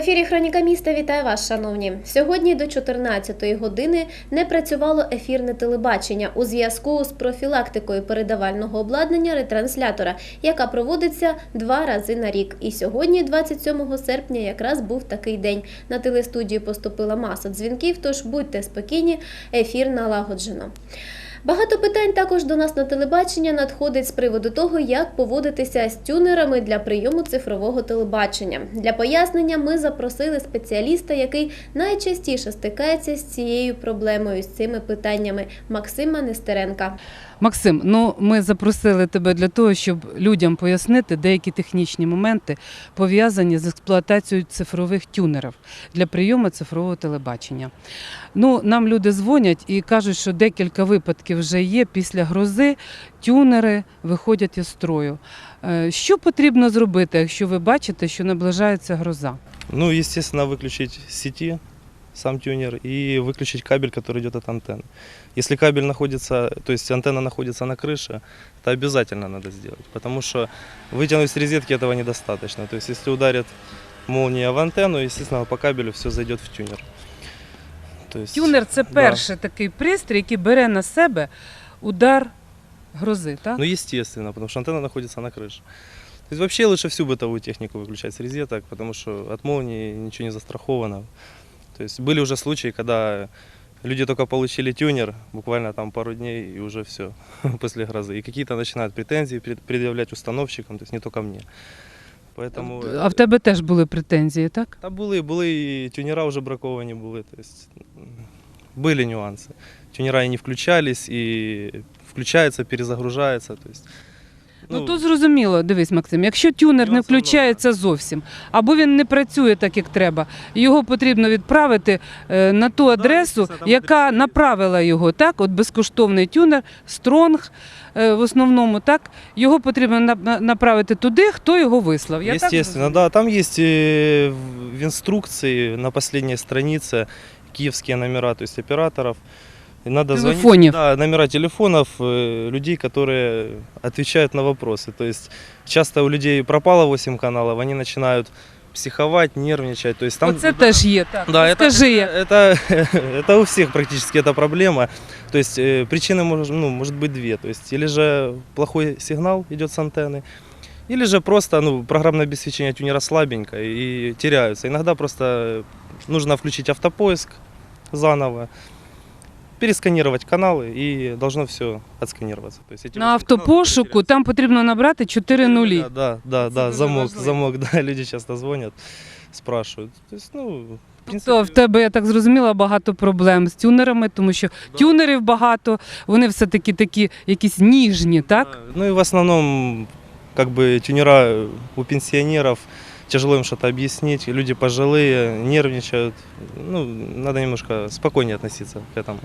Ефірі Хроніка міста вітаю вас, шановні. Сьогодні до 14-ї години не працювало ефірне телебачення у зв'язку з профілактикою передавального обладнання ретранслятора, яка проводиться два рази на рік. І сьогодні, 27 серпня, якраз був такий день. На телестудію поступила маса дзвінків, тож будьте спокійні, ефір налагоджено. Багато питань також до нас на телебачення надходить з приводу того, як поводитися з тюнерами для прийому цифрового телебачення. Для пояснення ми запросили спеціаліста, який найчастіше стикається з цією проблемою, з цими питаннями Максима Нестеренка. Максим, ну ми запросили тебе для того, щоб людям пояснити деякі технічні моменти, пов'язані з експлуатацією цифрових тюнерів для прийому цифрового телебачення. Ну, нам люди дзвонять і кажуть, що декілька випадків вже є після грози. Тюнери виходять із строю. Е, Що потрібно зробити, якщо ви бачите, що наближається гроза? Ну, естественно, выключить с сети сам тюнер и выключить кабель, который идет от антенны. Если кабель находится, то есть антенна находится на крыше, то обязательно надо сделать, потому что вытянуть с розетки этого недостаточно. То есть если ударит молния в антенну, естественно, по кабелю все зайдет в тюнер. То есть, Тюнер це перший такий пристрій, який бере на себе удар грози. Так? Ну, естественно, потому что антенна находится на крыше. То есть вообще лучше всю бытовую технику выключать с розеток, потому что от молнии ничего не застраховано. То есть были уже случаи, когда люди только получили тюнер, буквально там пару дней, и уже все после грозы. И какие-то начинают претензии пред- предъявлять установщикам, то есть не только мне. Поэтому... А в тебе теж були претензії, так? Та були, були і тюнера вже браковані були. То есть, м, были нюансы. Тюнера и не включались, и включается, перезагружается. То есть, Ну, тут зрозуміло, дивись, Максим, якщо тюнер не включається зовсім, або він не працює так, як треба, його потрібно відправити е, на ту адресу, це там яка направила його, так? От безкоштовний тюнер, стронг е, в основному, так? Його потрібно на- на- направити туди, хто його вислав. Я так Естественно, да. Там есть э, в в инструкции на последней странице киевские номера, то есть операторов. Надо звонить. Да, номера телефонов э, людей, которые отвечают на вопросы. То есть часто у людей пропало 8 каналов, они начинают психовать, нервничать. То есть там Оце теж є. Так. Да, это, Скажи, это, это, это у всех практически эта проблема. То есть э, причины может, ну, может быть две. То есть или же плохой сигнал идет с антенны, или же просто ну, программное обеспечение тюнера слабенько и теряются. Иногда просто нужно включить автопоиск заново, пересканировать каналы и должно все отсканироваться. То есть эти На восемь каналов автопошуку потеряются. там потрібно набрати 4 нулі. Да, да, да, Це да, дуже замок, важливо. замок, да, люди часто звонят, спрашивают. То есть, ну, в принципе, То в тебе, я так зрозуміла, багато проблем з тюнерами, тому що Да. тюнерів багато, вони все-таки такі якісь ніжні, так? Да, Ну и в основном, как бы тюнера у пенсионеров тяжело им что-то объяснить, люди пожилые, нервничают. Ну, надо немножко спокойнее относиться к этому.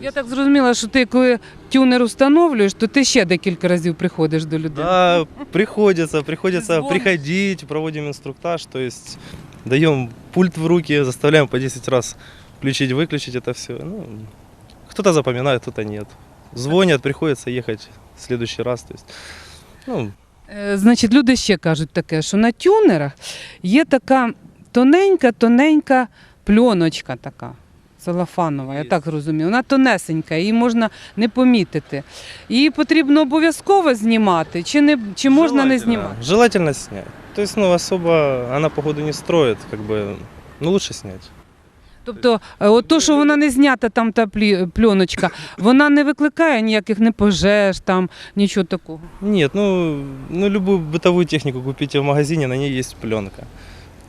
Я так зрозуміла, що ти коли тюнер встановлюєш, то ти ще декілька разів приходиш до людей. Да, приходится, приходится Звонишь? приходить, проводим инструктаж, то есть даем пульт в руки, заставляем по 10 раз включить, выключить это все. Ну, кто-то запоминает, кто-то нет. Звонят, приходится ехать в следующий раз. То есть, ну, Е, Значить, люди ще кажуть таке, що на тюнерах є така тоненька-тоненька пленочка така. Целофанова, я так зрозумів. Вона тонесенька, її можна не помітити. Її потрібно обов'язково знімати, чи, не, чи можна не знімати? Желательно снять. То есть, ну, особо она, походу, не строит, как бы, ну, лучше снять. Тобто, е, от то, що вона не знята, там та пленочка, вона не викликає ніяких не пожеж, там нічого такого. Ні, ну, ну, любую бытовую техніку купите в магазині, на ній є пленка.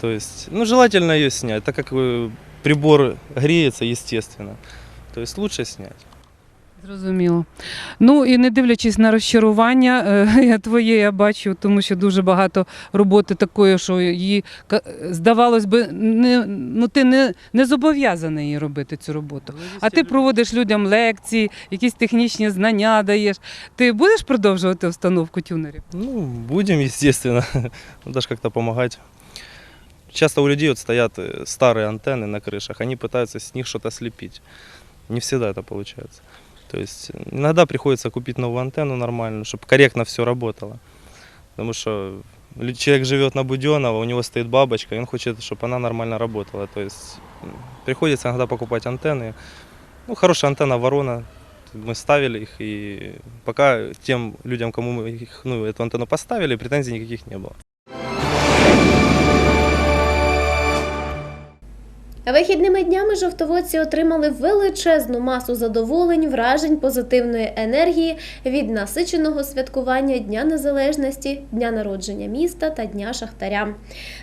То есть, ну, желательно ее снять, так как э, прибор греется, естественно. То есть, лучше снять. Зрозуміло. Ну і не дивлячись на розчарування е, я твоє, я бачу, тому що дуже багато роботи такої, що її ка- здавалось би, не, ну ти не, не зобов'язаний її робити цю роботу. А ти проводиш людям лекції, якісь технічні знання даєш. Ти будеш продовжувати встановку тюнерів? Ну, будем, естественно. Надо же как-то помогать. Часто у людей вот стоят э, старые антенны на крышах, они пытаются с них что-то слепить. Не всегда это получается. То есть иногда приходится купить новую антенну нормальную, чтобы корректно все работало. Потому что человек живет на Буденного, у него стоит бабочка, и он хочет, чтобы она нормально работала. То есть приходится иногда покупать антенны. Ну, хорошая антенна ворона. Мы ставили их, и пока тем людям, кому мы их, ну, эту антенну поставили, претензий никаких не было. Вихідними днями жовтоводці отримали величезну масу задоволень, вражень, позитивної енергії від насиченого святкування Дня Незалежності, Дня народження міста та Дня Шахтаря.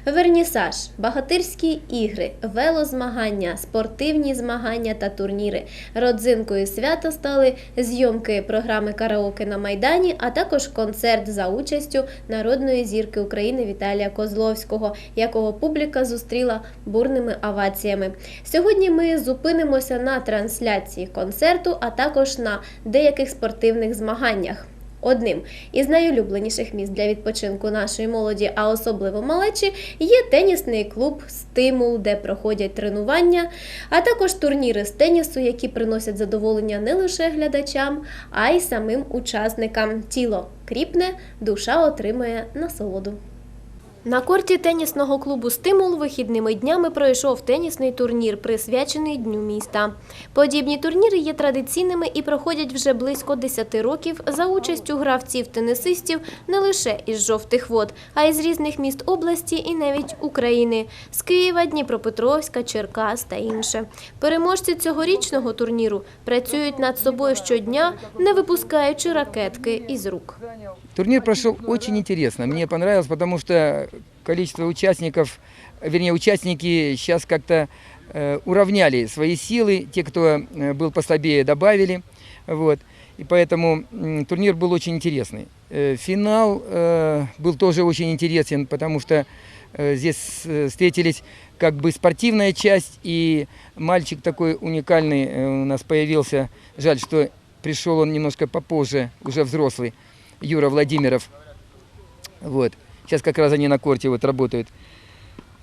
Вернісаж, багатирські ігри, велозмагання, спортивні змагання та турніри. Родзинкою свята стали зйомки програми Караоке на Майдані, а також концерт за участю народної зірки України Віталія Козловського, якого публіка зустріла бурними оваціями. Сьогодні ми зупинимося на трансляції концерту, а також на деяких спортивних змаганнях. Одним із найулюбленіших місць для відпочинку нашої молоді, а особливо малечі, є тенісний клуб Стимул, де проходять тренування, а також турніри з тенісу, які приносять задоволення не лише глядачам, а й самим учасникам. Тіло кріпне, душа отримує насолоду. На корті тенісного клубу Стимул вихідними днями пройшов тенісний турнір, присвячений Дню міста. Подібні турніри є традиційними і проходять вже близько 10 років за участю гравців-тенісистів не лише із жовтих вод, а й з різних міст області і навіть України з Києва, Дніпропетровська, Черкас та інше. Переможці цьогорічного турніру працюють над собою щодня, не випускаючи ракетки із рук. Турнир прошел очень интересно. Мне понравилось, потому что количество участников, вернее, участники сейчас как-то э, уравняли свои силы. Те, кто э, был послабее, добавили. Вот. И поэтому турнир был очень интересный. Э, Финал был тоже очень интересен, потому что здесь встретились как бы спортивная часть, и мальчик такой уникальный у нас появился. Жаль, что пришел он немножко попозже, уже взрослый. Юра Владимиров. Вот. Сейчас как раз они на корте вот работают.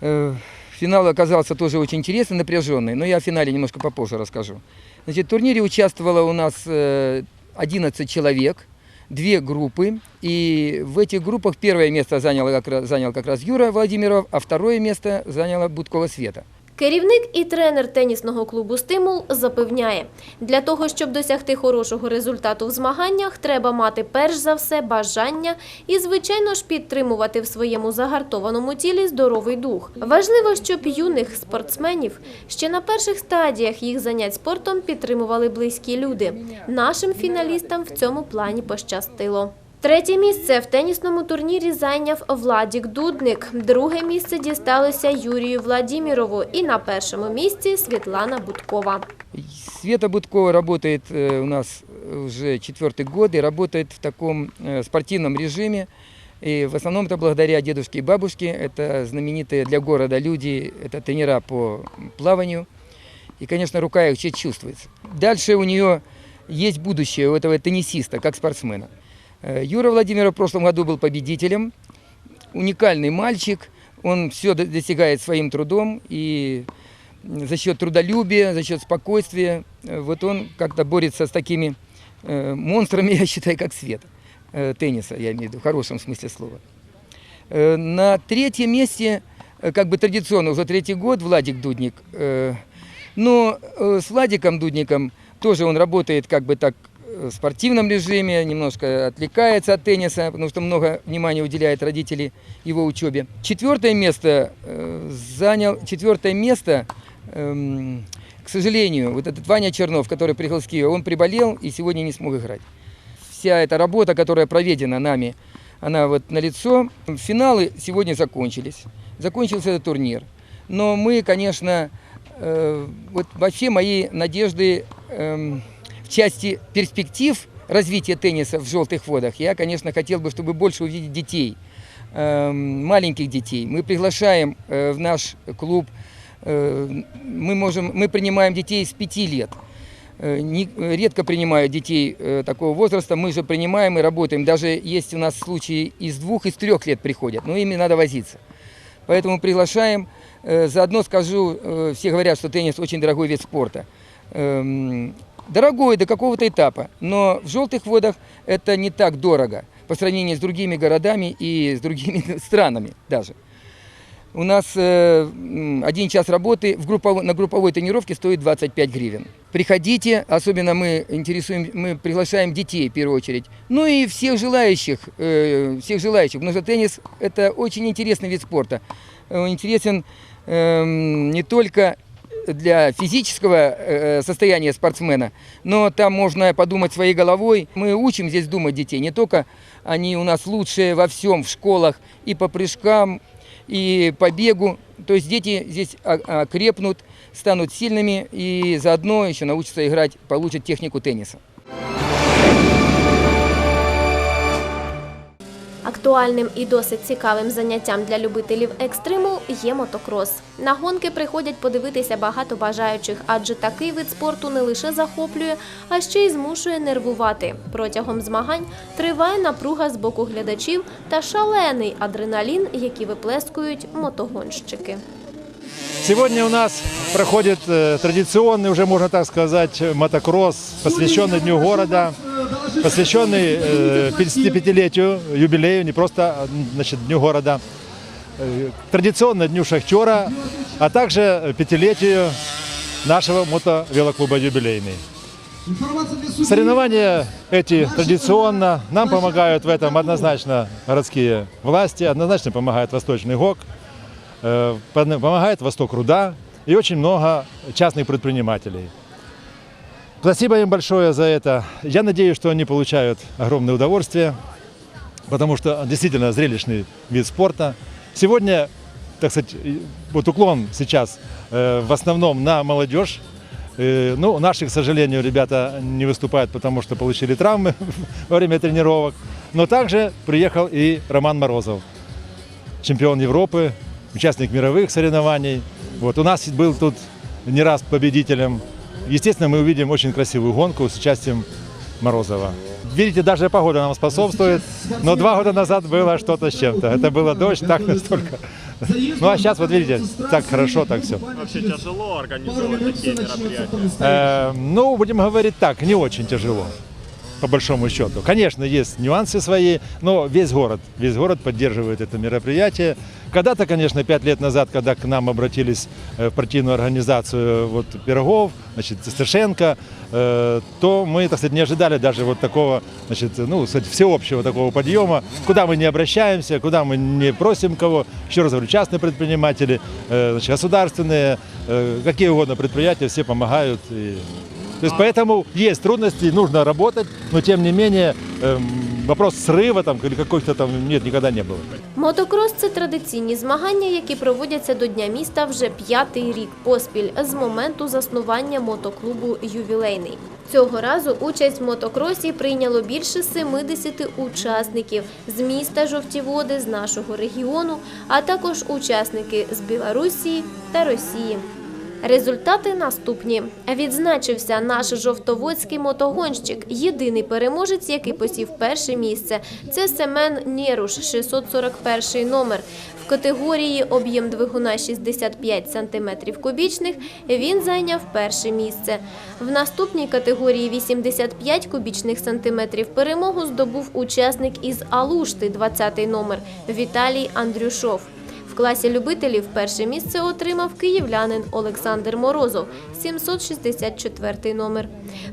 Э, Финал оказался тоже очень интересный, напряженный, но я о финале немножко попозже расскажу. Значит, в турнире участвовало у нас э, 11 человек, две группы, и в этих группах первое место занял как раз, занял как раз Юра Владимиров, а второе место заняла Будкова Света. Керівник і тренер тенісного клубу Стимул запевняє, для того, щоб досягти хорошого результату в змаганнях, треба мати перш за все бажання і, звичайно ж, підтримувати в своєму загартованому тілі здоровий дух. Важливо, щоб юних спортсменів ще на перших стадіях їх занять спортом підтримували близькі люди. Нашим фіналістам в цьому плані пощастило. Третє місце в тенісному турнірі зайняв Владік Дудник. Друге місце дісталося Юрію Владімірову. І на першому місці Світлана Будкова. Света Будкова работает э, у нас уже четвертый год и работает в таком э, спортивном режиме. И в основном это благодаря дедушке и бабушке. Это знаменитые для города люди, это тренера по плаванию. И, конечно, рука их чуть чувствуется. Дальше у нее есть будущее у этого теннисиста, как спортсмена. Э, Юра Владимиров в прошлом году был победителем. Уникальный мальчик. Он все достигает своим трудом. И за счет трудолюбия, за счет спокойствия, э, вот он как-то борется с такими э, монстрами, я считаю, как свет тенниса, я имею в виду, в хорошем смысле слова. На третьем месте, как бы традиционно, уже третий год Владик Дудник. Но с Владиком Дудником тоже он работает как бы так в спортивном режиме, немножко отвлекается от тенниса, потому что много внимания уделяет родители его учебе. Четвертое место э, занял, четвертое место, эм, к сожалению, вот этот Ваня Чернов, который приехал с Киева, он приболел и сегодня не смог играть. Вся эта работа, которая проведена нами, она вот налицо. Финалы сегодня закончились. Закончился этот турнир. Но мы, конечно, э, вот вообще мои надежды эм, части перспектив развития тенниса в желтых водах, я, конечно, хотел бы, чтобы больше увидеть детей, эм, маленьких детей. Мы приглашаем э, в наш клуб, э, мы, можем, мы принимаем детей с 5 лет. Э, редко принимают детей такого возраста, мы же принимаем и работаем. Даже есть у нас случаи из двух, из трех лет приходят, но ими надо возиться. Поэтому приглашаем. Заодно скажу, все говорят, что теннис очень дорогой вид спорта. Дорогой до какого-то этапа, но в желтых водах это не так дорого, по сравнению с другими городами и с другими странами даже. У нас э, один час работы в группов- на групповой тренировке стоит 25 гривен. Приходите, особенно мы интересуем, мы приглашаем детей в первую очередь. Ну и всех желающих, э, всех желающих. Потому что теннис это очень интересный вид спорта. Э, Интересен эм, не только для физического э, состояния спортсмена, но там можно подумать своей головой. Мы учим здесь думать детей, не только они у нас лучшие во всем в школах и по прыжкам, и по бегу. То есть дети здесь о- окрепнут, станут сильными и заодно еще научатся играть, получат технику тенниса. Актуальним і досить цікавим заняттям для любителів екстриму є мотокрос. На гонки приходять подивитися багато бажаючих, адже такий вид спорту не лише захоплює, а ще й змушує нервувати. Протягом змагань триває напруга з боку глядачів та шалений адреналін, який виплескують мотогонщики. Сегодня у нас проходит э, традиционный, уже можно так сказать, мотокросс, посвященный Дню города, Посвященный э, 55-летию, юбилею, не просто а, значит, Дню города, э, традиционно Дню шахтера, а также пятилетию нашего мотовелоклуба «Юбилейный». Соревнования эти традиционно. Нам помогают в этом однозначно городские власти, однозначно помогает Восточный ГОК, э, пом- помогает Восток Руда и очень много частных предпринимателей. Спасибо им большое за это. Я надеюсь, что они получают огромное удовольствие, потому что действительно зрелищный вид спорта. Сегодня, так сказать, вот уклон сейчас э, в основном на молодежь. Э, Ну, наши, к сожалению, ребята не выступают, потому что получили травмы во время тренировок. Но также приехал и Роман Морозов, чемпион Европы, участник мировых соревнований. Вот у нас был тут не раз победителем. Естественно, мы увидим очень красивую гонку с участием Морозова. Видите, даже погода нам способствует. Но два года назад было что-то с чем-то. Это было дождь, так настолько. Ну а сейчас, вот видите, так хорошо, так все. Вообще тяжело организовывать такие мероприятия. Э, ну, будем говорить так, не очень тяжело, по большому счету. Конечно, есть нюансы свои, но весь город, весь город поддерживает это мероприятие. Когда-то, конечно, пять лет назад, когда к нам обратились э, в партийную организацию вот, Пирогов, значит, Сташенко, э, то мы, так сказать, не ожидали даже вот такого, значит, ну, сказать, всеобщего такого подъема, куда мы не обращаемся, куда мы не просим кого. Еще раз говорю, частные предприниматели, э, значит, государственные, э, какие угодно предприятия, все помогают. И... То есть поэтому есть трудности, нужно работать, но тем не менее эм, вопрос срыва там или какой-то там нет, никогда не было. Мотокрос це традиційні змагання, які проводяться до Дня міста вже п'ятий рік поспіль з моменту заснування мотоклубу Ювілейний. Цього разу участь в мотокросі прийняло більше 70 учасників з міста Жовті Води, з нашого регіону, а також учасники з Білорусі та Росії. Результати наступні. Відзначився наш жовтоводський мотогонщик, єдиний переможець, який посів перше місце. Це Семен Нєруш, 641 номер. В категорії об'єм двигуна 65 см кубічних він зайняв перше місце. В наступній категорії 85 кубічних сантиметрів перемогу здобув учасник із Алушти, 20 номер Віталій Андрюшов. В класі любителів перше місце отримав київлянин Олександр Морозов, 764 номер.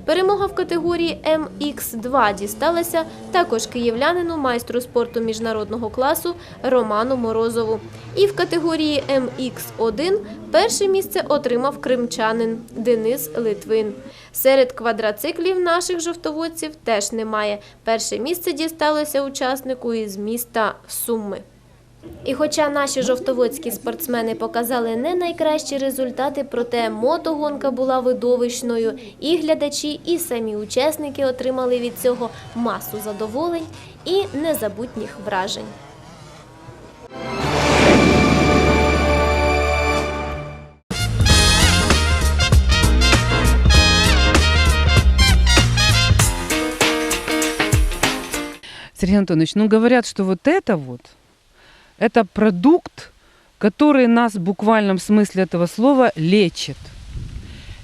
Перемога в категорії МХ2 дісталася також київлянину майстру спорту міжнародного класу Роману Морозову. І в категорії МХ1 перше місце отримав кримчанин Денис Литвин. Серед квадроциклів наших жовтоводців теж немає. Перше місце дісталося учаснику із міста Суми. І хоча наші жовтоводські спортсмени показали не найкращі результати, проте мотогонка була видовищною, і глядачі, і самі учасники отримали від цього масу задоволень і незабутніх вражень. Сергей Анатольевич, ну говорят, что вот это вот, это продукт, который нас в буквальном смысле этого слова лечит.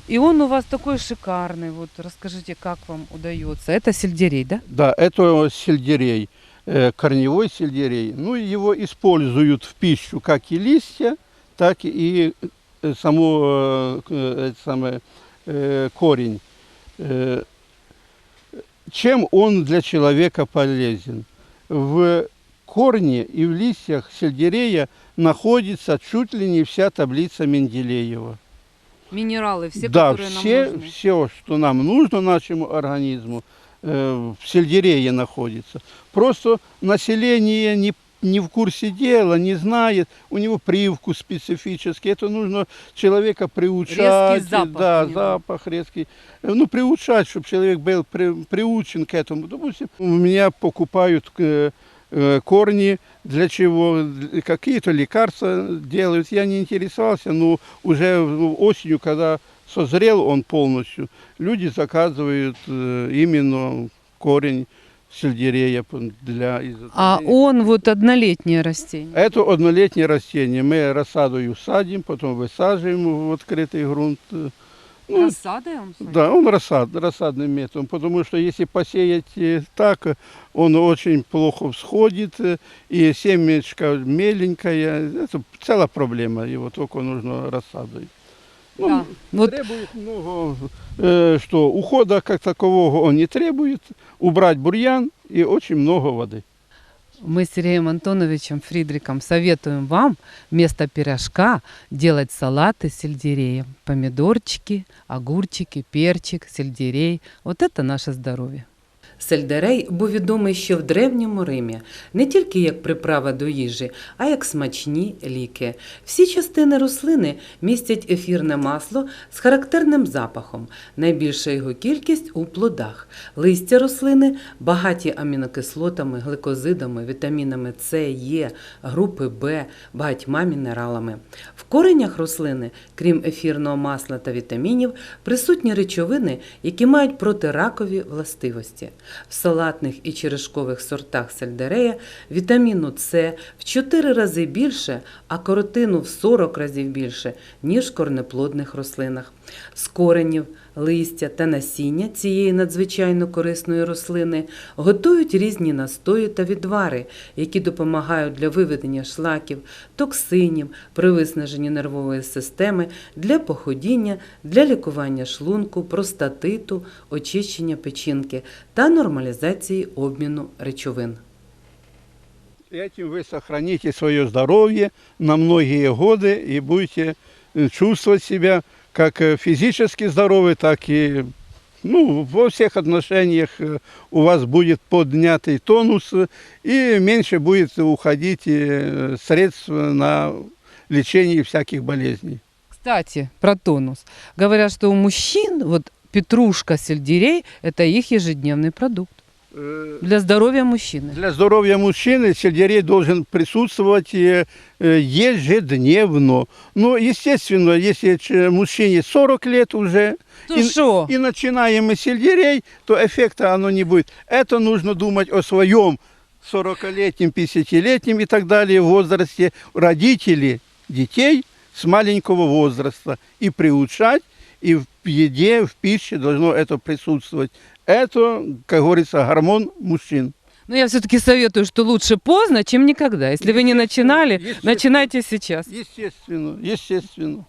И он у вас такой шикарный. Вот расскажите, как вам удается. Это сельдерей, да? Да, это сельдерей. э, корневой сельдерей. Ну, его используют в пищу как и листья, так и э, само, э, э, самое, корень. Чем он для человека полезен? В корне и в листьях сельдерея находится чуть ли не вся таблица Менделеева. Минералы, все, да, которые все, нам нужны. все, что нам нужно нашему организму, э, в сельдерее находится. Просто население не, не в курсе дела, не знает, у него привкус специфический. Это нужно человека приучать. Резкий запах Да, запах резкий. Э, Ну, приучать, чтобы человек был при- приучен к этому. Допустим, у меня покупают э, корни, для чего, Для- какие-то лекарства делают. Я не интересовался, но уже в- осенью, когда созрел он полностью, люди заказывают э, именно корень сельдерея п- для А изготовления. он вот однолетнее растение. Это однолетнее растение. Мы рассадою садим, потом высаживаем в открытый грунт. Э, Ну, Рассадой он садится? да, он рассад, рассадным методом, потому что если посеять э, так, э, он очень плохо всходит, э, и семечко меленькое, это целая проблема, его только нужно рассадой. Ну, Да. Вот Требует много, э, что ухода как такового он не требует, убрать бурьян и очень много воды. Мы с Сергеем Антоновичем Фридриком советуем вам вместо пирожка делать салаты с сельдереем. Помидорчики, огурчики, перчик, сельдерей. Вот это наше здоров'я. Сельдерей був відомий ще в древньому Римі не тільки як приправа до їжі, а як смачні ліки. Всі частини рослини містять ефірне масло з характерним запахом. Найбільша його кількість у плодах. Листя рослини багаті амінокислотами, гликозидами, вітамінами С, Е, групи Б, багатьма мінералами. В коренях рослини, крім ефірного масла та вітамінів, присутні речовини, які мають протиракові властивості. В салатних і черешкових сортах сельдерея вітаміну С в 4 рази більше, а коротину в 40 разів більше, ніж в корнеплодних рослинах. З коренів, листя та насіння цієї надзвичайно корисної рослини готують різні настої та відвари, які допомагають для виведення шлаків, токсинів при виснаженні нервової системи, для походіння, для лікування шлунку, простатиту, очищення печінки та нормалізації обміну речовин. Этим вы сохраните свое здоровье на многие годы и будете э, чувствовать себя Как э, физически здоровы, так и ну, во всех отношениях э, у вас будет поднятый тонус э, и меньше будет уходить средств на лечение всяких болезней. Кстати, про тонус. Говорят, что у мужчин вот петрушка, сельдерей – это их ежедневный продукт для здоровья мужчины. Для здоровья мужчины сельдерей должен присутствовать э, э, ежедневно. Но, естественно, если мужчине 40 лет уже, что? и начинаем мы сельдерей, то эффекта оно не будет. Это нужно думать о своем 40-летнем, 50-летнем и так далее возрасте родителей детей с маленького возраста и приучать, и в еде, в пище должно это присутствовать. Это, как говорится, гормон мужчин. Но я все-таки советую, что лучше поздно, чем никогда. Если вы не начинали, начинайте сейчас. Естественно, естественно.